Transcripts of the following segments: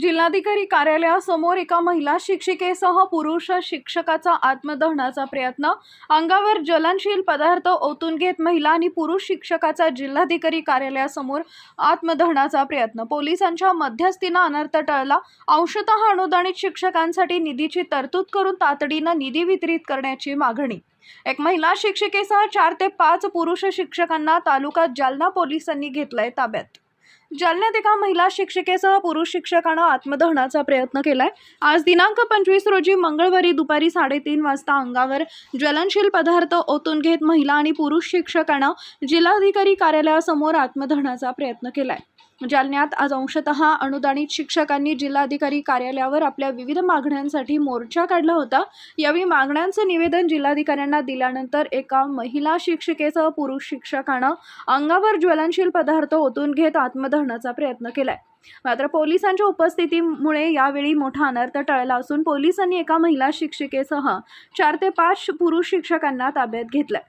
जिल्हाधिकारी कार्यालयासमोर एका महिला शिक्षिकेसह पुरुष शिक्षकाचा आत्मदहनाचा प्रयत्न. अंगावर ज्वलनशील पदार्थ ओतून घेत महिला आणि पुरुष शिक्षकाचा जिल्हाधिकारी कार्यालयासमोर आत्मदहनाचा प्रयत्न. पोलिसांच्या मध्यस्थीनं अनर्थ टळला. अंशतः अनुदानित शिक्षकांसाठी निधीची तरतूद करून तातडीनं निधी वितरित करण्याची मागणी. एक महिला शिक्षिकेसह चार ते पाच पुरुष शिक्षकांना तालुका जालना पोलिसांनी घेतलंय ताब्यात. जालन्यात एका महिला शिक्षिकेसह पुरुष शिक्षकानं आत्मदहनाचा प्रयत्न केलाय. आज दिनांक पंचवीस रोजी मंगळवारी दुपारी साडेतीन वाजता अंगावर ज्वलनशील पदार्थ ओतून घेत महिला आणि पुरुष शिक्षकानं जिल्हाधिकारी कार्यालयासमोर आत्मदहनाचा प्रयत्न केलाय. जालन्यात आज अंशतः अनुदानित शिक्षकांनी जिल्हाधिकारी कार्यालयावर आपल्या विविध मागण्यांसाठी मोर्चा काढला होता. यावेळी मागण्यांचं निवेदन जिल्हाधिकाऱ्यांना दिल्यानंतर एका महिला शिक्षिकेसह पुरुष शिक्षकानं अंगावर ज्वलनशील पदार्थ ओतून घेत धरण्याचा प्रयत्न केलाय. मात्र पोलिसांच्या उपस्थितीमुळे यावेळी मोठा अनर्थ टळला असून पोलिसांनी एका महिला शिक्षिकेसह चार ते पाच पुरुष शिक्षकांना ताब्यात घेतलंय.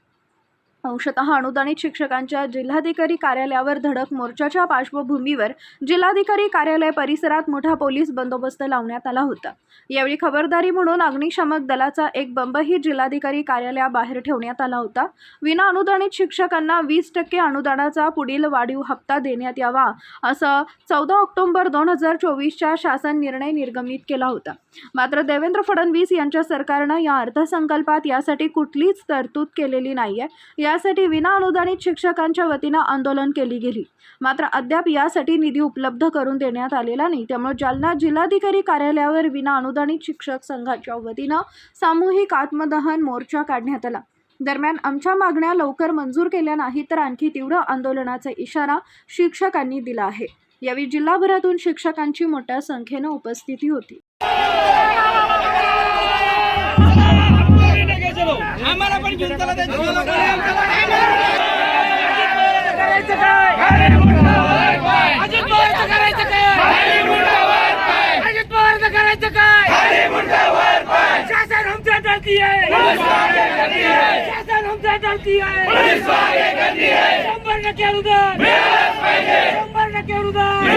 अंशतः अनुदानित शिक्षकांच्या जिल्हाधिकारी कार्यालयावर धडक मोर्चाच्या पार्श्वभूमीवर जिल्हाधिकारी कार्यालय परिसरात मोठा पोलीस बंदोबस्त लावण्यात आला होता. यावेळी खबरदारी म्हणून अग्निशामक दलाचा एक बंबही जिल्हाधिकारी कार्यालयाबाहेर ठेवण्यात आला होता. विना अनुदानित शिक्षकांना वीस टक्के अनुदानाचा पुढील वाढीव हप्ता देण्यात यावा असं चौदा ऑक्टोबर दोन हजार चोवीसच्या शासन निर्णय निर्गमित केला होता. मात्र देवेंद्र फडणवीस यांच्या सरकारनं या अर्थसंकल्पात यासाठी कुठलीच तरतूद केलेली नाही आहे यासाठी विना अनुदानित शिक्षकांच्या वतीनं आंदोलन केली गेली. मात्र अद्याप यासाठी निधी उपलब्ध करून देण्यात आलेला नाही. त्यामुळे जालना जिल्हाधिकारी कार्यालयावर विना अनुदानित शिक्षक संघाच्या वतीनं सामूहिक आत्मदहन मोर्चा काढण्यात आला. दरम्यान आमच्या मागण्या लवकर मंजूर केल्या नाही तर आणखी तीव्र आंदोलनाचा इशारा शिक्षकांनी दिला आहे. यावेळी जिल्हाभरातून शिक्षकांची मोठ्या संख्येनं उपस्थिती होती. शंभर टक्के अनुदान. शंभर टक्के अनुदान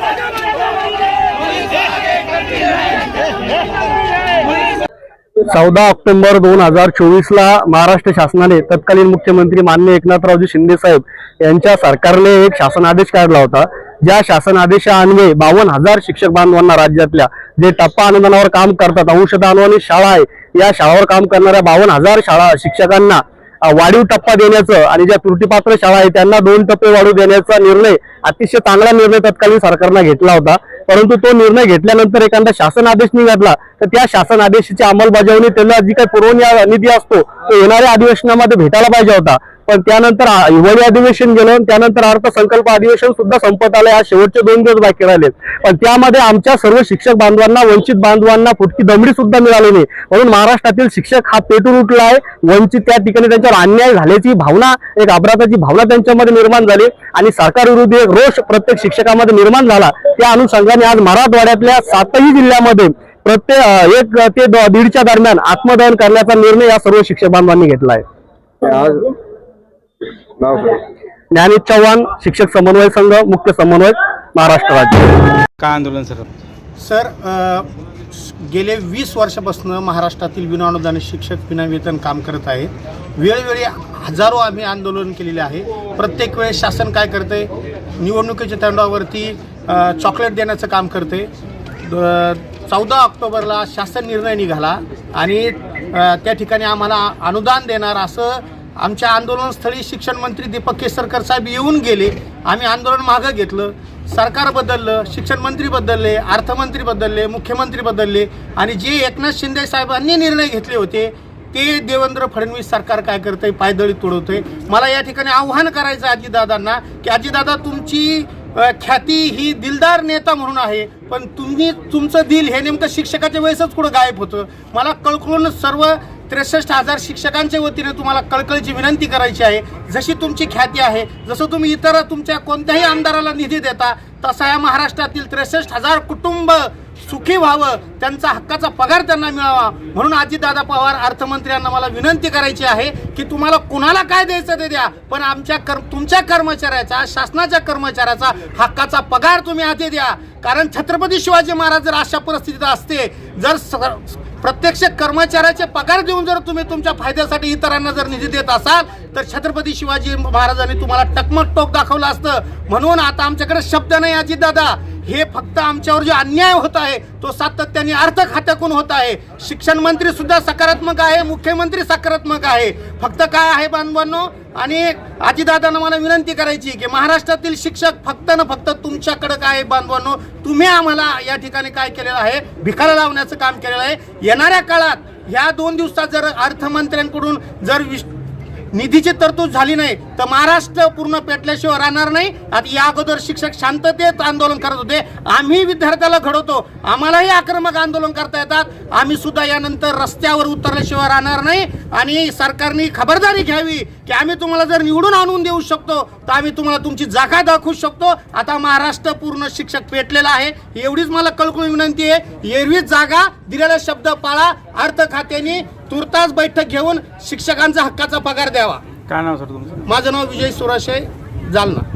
शासन हमच्या धरती आहे. चौदा ऑक्टोबर दोन हजार चोवीसला महाराष्ट्र शासनाने तत्कालीन मुख्यमंत्री मान्य एकनाथरावजी शिंदे साहेब यांच्या सरकारने एक शासन आदेश काढला होता. ज्या शासन आदेशान्वये बावन्न हजार शिक्षक बांधवांना राज्यातल्या जे टप्पा अनुदानावर काम करतात अंशतः अनुदानित शाळा आहे या शाळावर काम करणाऱ्या बावन्न हजार शाळा शिक्षकांना वाढीव टप्पा देण्याचं आणि ज्या त्रुटीपात्र शाळा आहे त्यांना दोन टप्पे वाढू देण्याचा निर्णय अतिशय चांगला निर्णय तत्कालीन सरकारनं घेतला होता. परंतु तो निर्णय घेतल्यानंतर एखादा शासन आदेश निघाला तर त्या शासन आदेशाची अंमलबजावणी त्याला जी काही पुरवणी निधी असतो तो येणाऱ्या अधिवेशनामध्ये भेटायला पाहिजे होता. पण त्यानंतर हिवाळी अधिवेशन गेलं आणि त्यानंतर अर्थसंकल्प अधिवेशन सुद्धा संपत आलं. या शेवटचे दोन दिवस बाकी राहिले पण त्यामध्ये आमच्या सर्व शिक्षक बांधवांना वंचित बांधवांना फुटकी दमडी सुद्धा मिळाली नाही. म्हणून महाराष्ट्रातील शिक्षक हा पेटून उठला आहे. वंचित त्या ठिकाणी त्यांच्यावर अन्याय झाल्याची भावना एक अपराधाची भावना त्यांच्यामध्ये निर्माण झाली. आणि सरकारविरोधी एक रोष प्रत्येक शिक्षकामध्ये निर्माण झाला. त्या अनुषंगाने आज मराठवाड्यातल्या सातही जिल्ह्यामध्ये प्रत्येक एक ते दीडच्या दरम्यान आत्मदहन करण्याचा निर्णय या सर्व शिक्षक बांधवांनी घेतला आहे. ज्ञानित चव्हाण शिक्षक समन्वय संघ मुख्य समन्वय महाराष्ट्र राज्य. काय आंदोलन सर? सर अ, गेले वीस वर्षापासून महाराष्ट्रातील विनाअनुदानित शिक्षक विनावेतन काम करत आहेत. वेळोवेळी हजारो आम्ही आंदोलन केलेले आहे. प्रत्येक वेळेस शासन काय करते निवडणुकीच्या तोंडावरती अ, चॉकलेट देण्याचं काम करते चौदा ऑक्टोबरला शासन निर्णय निघाला आणि अ, त्या ठिकाणी आम्हाला अनुदान देणार असं आमच्या आंदोलनस्थळी शिक्षण मंत्री दीपक केसरकर साहेब येऊन गेले. आम्ही आंदोलन मागं घेतलं. सरकार बदललं शिक्षण मंत्री बदलले अर्थमंत्री बदलले मुख्यमंत्री बदलले आणि जे एकनाथ शिंदे साहेबांनी निर्णय घेतले होते ते देवेंद्र फडणवीस सरकार काय करतंय? पायदळी तोडवतंय मला या ठिकाणी आव्हान करायचं आहे अजितदादांना की अजितदादा तुमची ख्याती ही दिलदार नेता म्हणून आहे पण तुम्ही तुमचं दिल हे नेमकं शिक्षकाच्या वेळेसच कुठं गायब होतं? मला कळकळून सर्व त्रेसष्ट हजार शिक्षकांच्या वतीने तुम्हाला कळकळीची विनंती करायची आहे. जशी तुमची ख्याती आहे जसं तुम्ही इतर तुमच्या कोणत्याही आमदाराला निधी देता तसा या महाराष्ट्रातील त्रेसष्ट हजार कुटुंब सुखी व्हावं त्यांचा हक्काचा पगार त्यांना मिळावा. म्हणून अजितदादा पवार अर्थमंत्र्यांना मला विनंती करायची आहे की तुम्हाला कुणाला काय द्यायचं ते द्या पण आमच्या कर्म तुमच्या कर्मचाऱ्याचा शासनाच्या कर्मचाऱ्याचा हक्काचा पगार तुम्ही आधी द्या. कारण छत्रपती शिवाजी महाराज जर अशा परिस्थितीत असते जर प्रत्यक्ष कर्मचाऱ्याचे पगार देऊन जर तुम्ही तुमच्या फायद्यासाठी इतरांना जर निधी देत असाल तर छत्रपती शिवाजी महाराजांनी तुम्हाला टकमक टोक दाखवलं असतं. म्हणून आता आमच्याकडे शब्द नाही अजितदादा. हे फक्त आमच्यावर जो अन्याय होत आहे तो सातत्याने अर्थ खात्यातून होत आहे. शिक्षण मंत्री सुद्धा सकारात्मक आहे मुख्यमंत्री सकारात्मक आहे. फक्त काय आहे बांधवांनो आणि आजीदादांना मला विनंती करायची की महाराष्ट्रातील शिक्षक फक्त ना फक्त तुमच्याकडे काय आहे बांधवांनो तुम्ही आम्हाला या ठिकाणी काय केलेलं आहे भिकारा लावण्याचं काम केलेलं आहे. येणाऱ्या काळात ह्या दोन दिवसात जर अर्थमंत्र्यांकडून जर विश निधीची तरतूद झाली नाही तर महाराष्ट्र पूर्ण पेटल्याशिवाय राहणार नाही. आता या अगोदर शिक्षक शांततेत आंदोलन करत होते. आम्ही विद्यार्थ्याला घडवतो. आम्हालाही आक्रमक आंदोलन करता येतात. आम्ही सुद्धा यानंतर रस्त्यावर उतरल्याशिवाय राहणार नाही. आणि सरकारने खबरदारी घ्यावी. की आम्ही तुम्हाला जर निवडून आणून देऊ शकतो तर आम्ही तुम्हाला तुमची जागा दाखवू शकतो. आता महाराष्ट्र पूर्ण शिक्षक पेटलेला आहे. एवढीच मला कळकळून विनंती आहे. एरवीच जागा दिलेला शब्द पाळा अर्थ खात्याने तुर्तास बैठक घेऊन शिक्षकांचा हक्काचा पगार द्यावा. काय नाव सर तुमचं? माझं नाव विजय सुराशे जालना.